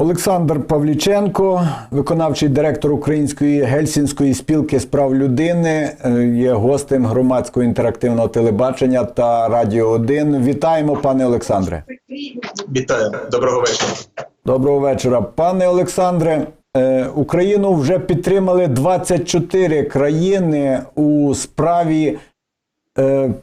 Олександр Павліченко, виконавчий директор Української гельсінської спілки з прав людини, е, є гостем громадського інтерактивного телебачення та Радіо 1. Вітаємо, пане Олександре. Вітаю, доброго вечора. Доброго вечора. Пане Олександре, е, Україну вже підтримали 24 країни у справі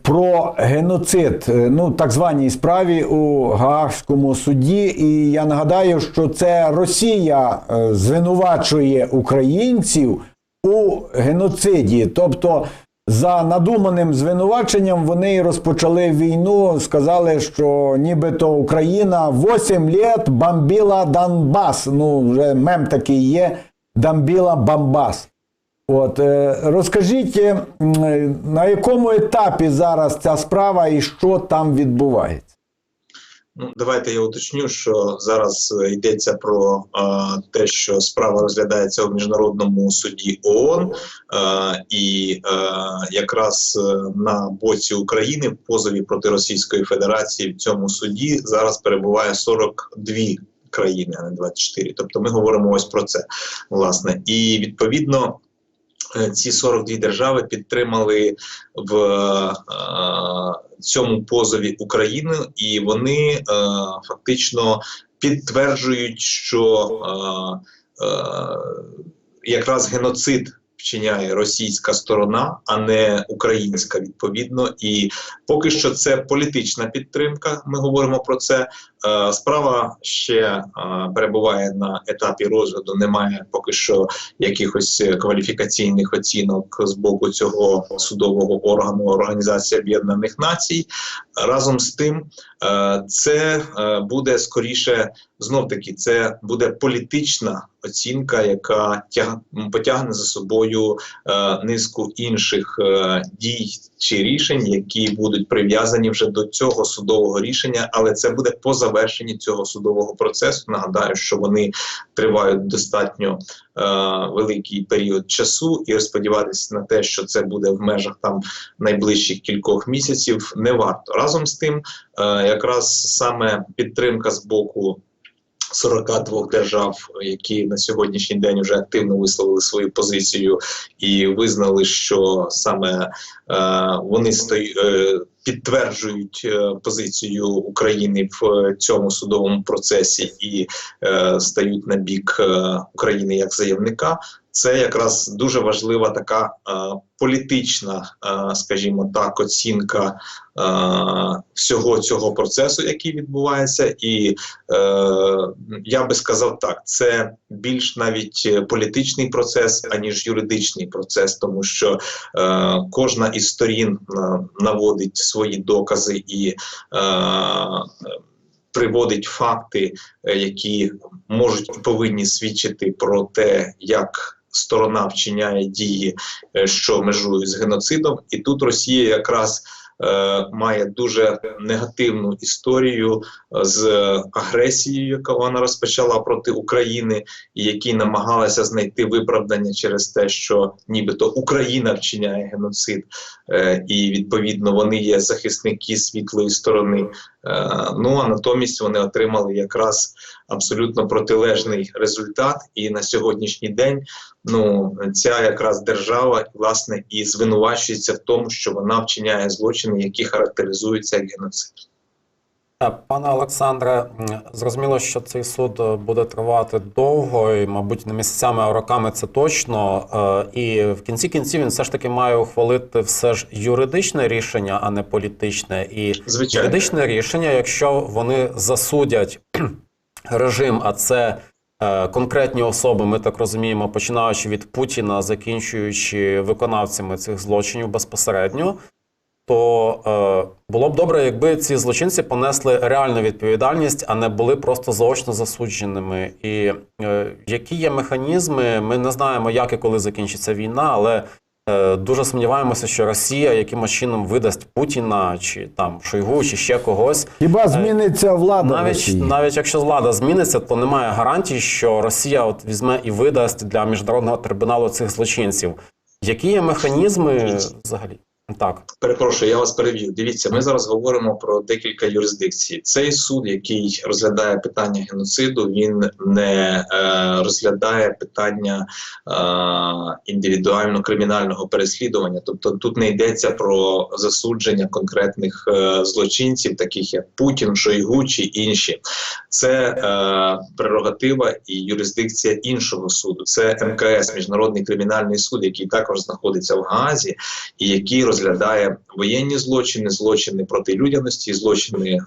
про геноцид, е, ну так званій справі у Гаагському суді. І я нагадаю, що це Росія е, звинувачує українців у геноциді. Тобто, за надуманим звинуваченням вони розпочали війну. Сказали, що нібито Україна 8 літ бомбила Донбас. Ну, вже мем такий є. Бомбила Бомбас. От е, розкажіть, е, е, на якому етапі зараз ця справа і що там відбувається? Ну, давайте я уточню, що зараз йдеться про е, те, що справа розглядається у міжнародному суді ООН, е, і е, якраз на боці України в позові проти Російської Федерації в цьому суді зараз перебуває 42 країни, а не 24. Тобто ми говоримо ось про це, власне, і відповідно. Е, Ці 42 держави підтримали в е, цьому позові Україну, і вони е, фактично підтверджують, що якраз геноцид вчиняє російська сторона, а не українська, відповідно. І поки що це політична підтримка. Ми говоримо про це. Е, Справа ще е, перебуває на етапі розгляду. Немає поки що якихось кваліфікаційних оцінок з боку цього судового органу Організації Об'єднаних Націй. Разом з тим, це е, буде скоріше знов таки. Це буде політична оцінка, яка тяг, потягне за собою е, низку інших е, дій чи рішень, які будуть прив'язані вже до цього судового рішення, але це буде по завершенні цього судового процесу. Нагадаю, що вони тривають достатньо е, великий період часу, і сподіватися на те, що це буде в межах там найближчих кількох місяців, не варто. Разом з тим, е, якраз саме підтримка з боку. 42 держав, які на сьогоднішній день вже активно висловили свою позицію і визнали, що саме е, вони стої, е, підтверджують е, позицію України в е, цьому судовому процесі і е, стають на бік е, України як заявника. Це якраз дуже важлива така е, політична, е, скажімо так, оцінка е, всього цього процесу, який відбувається, і е, я би сказав так: це більш навіть політичний процес, аніж юридичний процес, тому що е, кожна із сторін е, наводить свої докази і. Е, Приводить факти, е, які можуть повинні свідчити про те, як сторона вчиняє дії, е, що межують з геноцидом, і тут Росія якраз е, має дуже негативну історію е, з агресією, яку вона розпочала проти України, і які намагалася знайти виправдання через те, що нібито Україна вчиняє геноцид, і відповідно вони є захисники світлої сторони. Ну а натомість вони отримали якраз абсолютно протилежний результат. І на сьогоднішній день ну ця якраз держава власне і звинувачується в тому, що вона вчиняє злочини, які характеризуються як геноцид. Пане Олександре, зрозуміло, що цей суд е, буде тривати довго, і, мабуть, не місяцями, а роками це точно. Е, І в кінці кінців він все ж таки має ухвалити все ж юридичне рішення, а не політичне. І Звичайно. юридичне рішення, якщо вони засудять режим, а це конкретні особи, ми так розуміємо, починаючи від Путіна, закінчуючи виконавцями цих злочинів безпосередньо то е, було б добре, якби ці злочинці понесли реальну відповідальність, а не були просто заочно засудженими. І е, які є механізми, ми не знаємо, як і коли закінчиться війна, але е, дуже сумніваємося, що Росія якимось чином видасть Путіна чи там Шойгу, чи ще когось. Хіба зміниться влада? Навіть Росії? навіть якщо влада зміниться, то немає гарантій, що Росія от візьме і видасть для міжнародного трибуналу цих злочинців. Які є механізми взагалі? Так. Перепрошую, я вас переб'ю. Дивіться, ми зараз говоримо про декілька юрисдикцій. Цей суд, який розглядає питання геноциду, він не е, розглядає питання е, індивідуально кримінального переслідування. Тобто тут не йдеться про засудження конкретних е, злочинців, таких як Путін, Шойгу чи інші. Це е, прерогатива і юрисдикція іншого суду. Це МКС, Міжнародний кримінальний суд, який також знаходиться в Гаазі і який розглядає воєнні злочини, злочини проти людяності, злочини, е,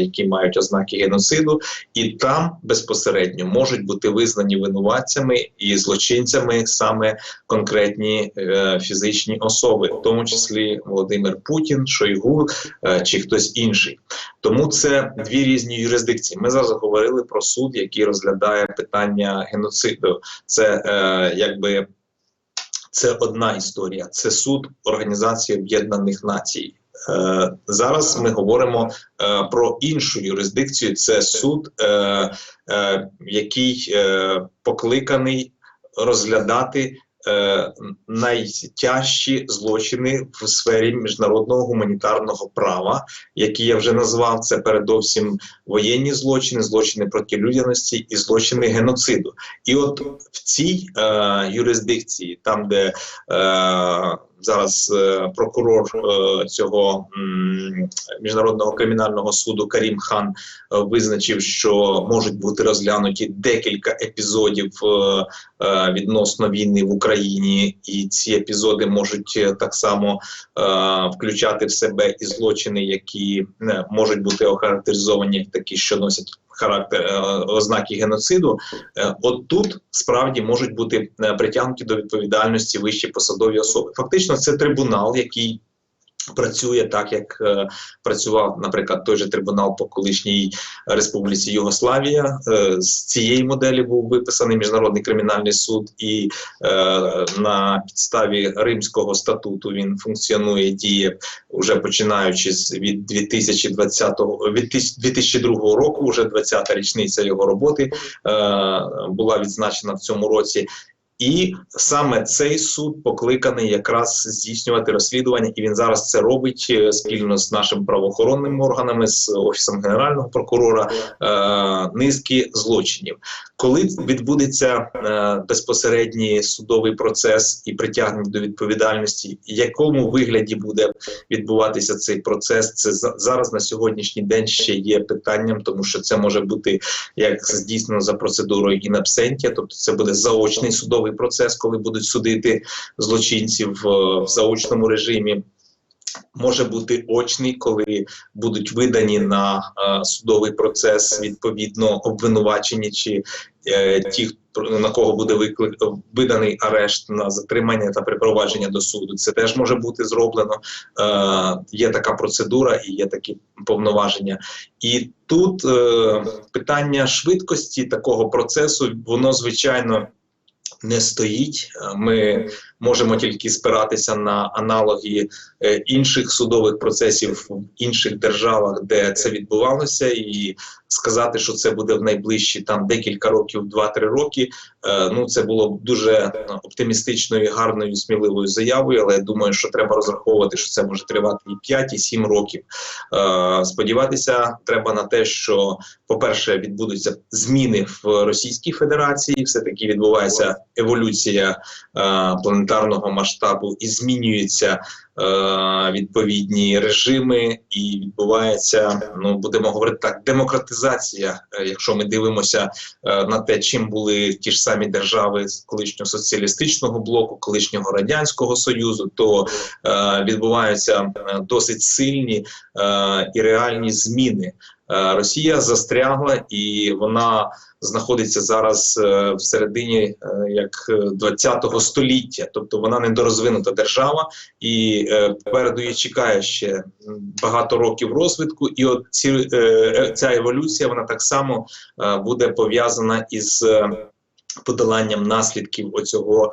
які мають ознаки геноциду, і там безпосередньо можуть бути визнані винуватцями і злочинцями саме конкретні е, фізичні особи, в тому числі Володимир Путін, Шойгу е, чи хтось інший. Тому це дві різні юрисдикції. Ми зараз говорили про суд, який розглядає питання геноциду. Це е, якби це одна історія. Це суд Організації Об'єднаних Націй. Е, зараз ми говоримо е, про іншу юрисдикцію. Це суд, е, е, який е, покликаний розглядати е, найтяжчі злочини в сфері міжнародного гуманітарного права, які я вже назвав. Це передовсім воєнні злочини, злочини проти людяності і злочини геноциду. І от в цій е, юрисдикції, там де е, зараз е, прокурор е, цього міжнародного кримінального суду Карім Хан е, визначив, що можуть бути розглянуті декілька епізодів відносно війни в Україні, і ці епізоди можуть так само включати в себе і злочини, які можуть бути охарактеризовані як такі, що носять характер е, ознаки геноциду. Е, От тут справді можуть бути е, притягнуті до відповідальності вищі посадові особи. Фактично, це трибунал, який працює так, як е, працював, наприклад, той же трибунал по колишній Республіці Югославія. Е, з цієї моделі був виписаний міжнародний кримінальний суд, і е, на підставі Римського статуту він функціонує діє вже починаючи з від 2020 від тис- 2002 року, вже 20-та річниця його роботи була відзначена в цьому році. І саме цей суд покликаний якраз здійснювати розслідування, і він зараз це робить е, спільно з нашими правоохоронними органами, з офісом генерального прокурора е, низки злочинів. Коли відбудеться е, безпосередній судовий процес і притягнення до відповідальності, в якому вигляді буде відбуватися цей процес, це за- зараз на сьогоднішній день ще є питанням, тому що це може бути як здійснено за процедурою absentia, тобто це буде заочний судовий процес, коли будуть судити злочинців е, в заочному режимі. Може бути очний, коли будуть видані на е, судовий процес відповідно обвинувачені чи е, ті, на кого буде виклик виданий арешт на затримання та припровадження до суду. Це теж може бути зроблено. Е, є така процедура і є такі повноваження. І тут е, питання швидкості такого процесу, воно звичайно не стоїть. Ми можемо тільки спиратися на аналоги е, інших судових процесів в інших державах, де це відбувалося, і сказати, що це буде в найближчі там декілька років, 2-3 роки. е, Ну це було б дуже оптимістичною, гарною, сміливою заявою. Але я думаю, що треба розраховувати, що це може тривати і 5, і 7 років. Е, Сподіватися треба на те, що, по-перше, відбудуться зміни в Російській Федерації. Все таки відбувається еволюція е, планетарного масштабу і змінюються е, відповідні режими, і відбувається, ну будемо говорити так, демократизація. Е, якщо ми дивимося е, на те, чим були ті ж самі держави з колишнього соціалістичного блоку, колишнього радянського союзу, то е, відбуваються е, досить сильні е, і реальні зміни. Е, Росія застрягла і вона знаходиться зараз е, в середині е, як е, 20-го століття, тобто вона недорозвинута держава, і е, попереду її чекає ще багато років розвитку. І от ці, е, е, ця еволюція вона так само буде пов'язана із. Подоланням наслідків оцього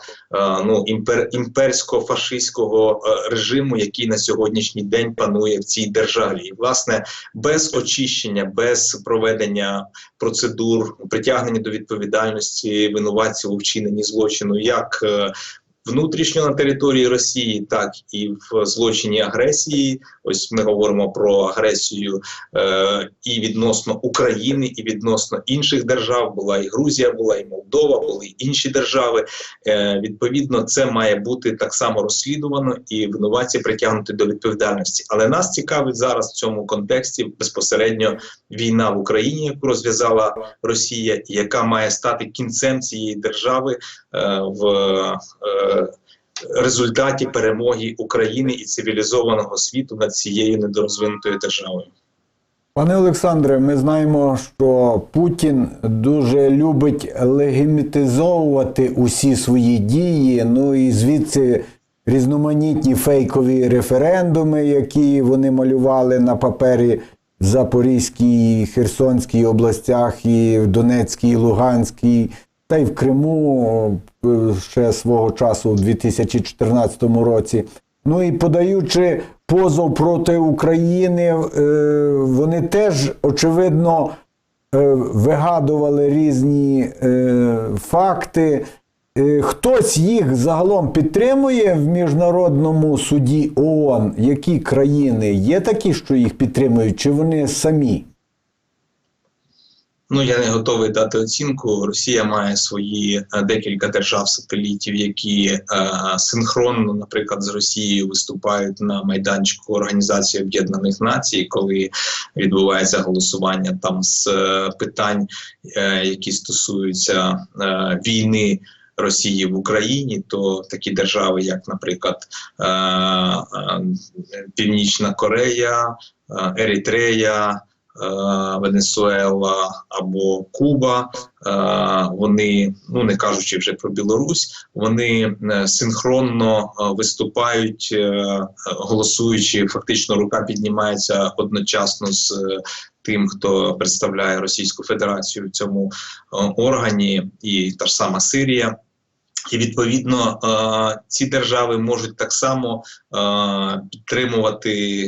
ну імпер, імперсько-фашистського е, режиму, який на сьогоднішній день панує в цій державі, і власне без очищення, без проведення процедур притягнення до відповідальності винуватців у вчиненні злочину, як внутрішньо на території Росії, так і в злочині агресії. Ось ми говоримо про агресію е, і відносно України, і відносно інших держав. Була і Грузія, була і Молдова, були й інші держави. Е, відповідно, це має бути так само розслідувано і винуватці притягнути до відповідальності. Але нас цікавить зараз в цьому контексті безпосередньо війна в Україні, яку розв'язала Росія, яка має стати кінцем цієї держави е, в е, результаті перемоги України і цивілізованого світу над цією недорозвинутою державою. Пане Олександре, ми знаємо, що Путін дуже любить легімітизовувати усі свої дії. Ну і звідси різноманітні фейкові референдуми, які вони малювали на папері в Запорізькій, Херсонській областях, і в Донецькій, Луганській, та й в Криму е, ще свого часу у 2014 році. Ну і подаючи позов проти України, е, вони теж очевидно е, вигадували різні факти. Хтось їх загалом підтримує в міжнародному суді ООН. Які країни є такі, що їх підтримують, чи вони самі? Ну я не готовий дати оцінку. Росія має свої е, декілька держав-сателітів, які е, синхронно, наприклад, з Росією виступають на майданчику Організації Об'єднаних Націй, коли відбувається голосування там з е, питань, е, які стосуються е, війни. Росії в Україні, то такі держави, як, наприклад, е, е, Північна Корея, Еритрея, Венесуела або Куба, е, вони, ну не кажучи вже про Білорусь, вони е, синхронно е, виступають, е, голосуючи, фактично рука піднімається одночасно з е, тим, хто представляє Російську Федерацію в цьому е, органі, і та ж сама Сирія. І відповідно е, ці держави можуть так само е, підтримувати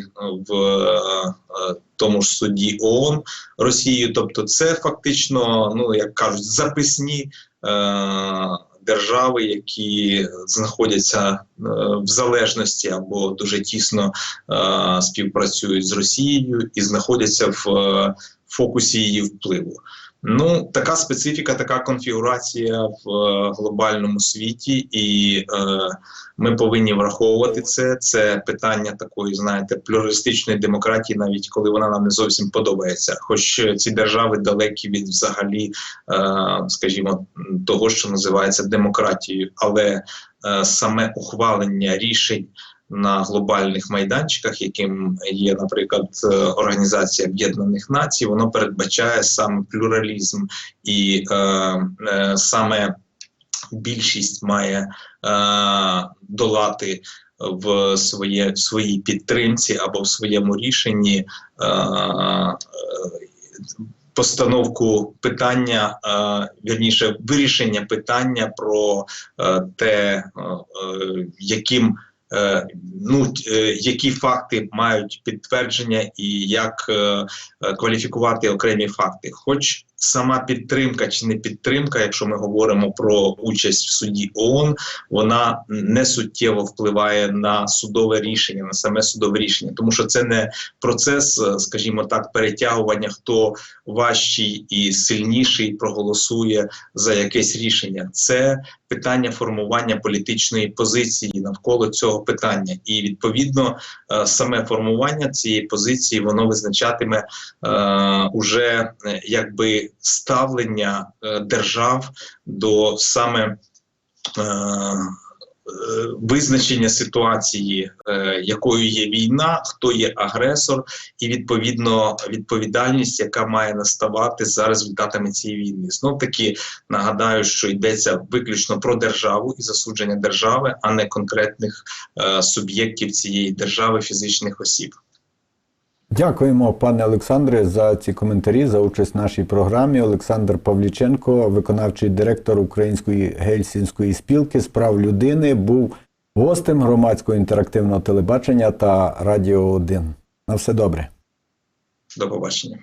в е, тому ж суді ООН Росію. Тобто, це фактично, ну як кажуть, записні держави, які знаходяться в залежності або дуже тісно співпрацюють з Росією і знаходяться в фокусі її впливу. Ну, така специфіка, така конфігурація в е, глобальному світі, і е, ми повинні враховувати це. Це питання такої, знаєте, плюралістичної демократії, навіть коли вона нам не зовсім подобається. Хоч ці держави далекі від взагалі, е, скажімо, того, що називається демократією, але е, саме ухвалення рішень на глобальних майданчиках, яким є, наприклад, е, Організація Об'єднаних Націй, воно передбачає саме плюралізм і е, е, саме більшість має е, долати в своє в своїй підтримці або в своєму рішенні. Е, е, Постановку питання, е, вірніше вирішення питання про е, те, е, е, яким ну, е, які факти мають підтвердження і як е, е, кваліфікувати окремі факти. Хоч сама підтримка чи не підтримка, якщо ми говоримо про участь в суді ООН, вона не суттєво впливає на судове рішення, на саме судове рішення, тому що це не процес, е, скажімо так, перетягування, хто важчий і сильніший проголосує за якесь рішення. Це питання формування політичної позиції навколо цього питання, і відповідно е, саме формування цієї позиції воно визначатиме е, уже е, якби ставлення е, держав до саме. Е, е, Визначення ситуації, якою є війна, хто є агресор, і відповідно відповідальність, яка має наставати за результатами цієї війни. Знов таки нагадаю, що йдеться виключно про державу і засудження держави, а не конкретних суб'єктів цієї держави, фізичних осіб. Дякуємо, пане Олександре, за ці коментарі, за участь в нашій програмі. Олександр Павліченко, виконавчий директор Української гельсінської спілки з прав людини, був гостем громадського інтерактивного телебачення та Радіо 1. На все добре. До побачення.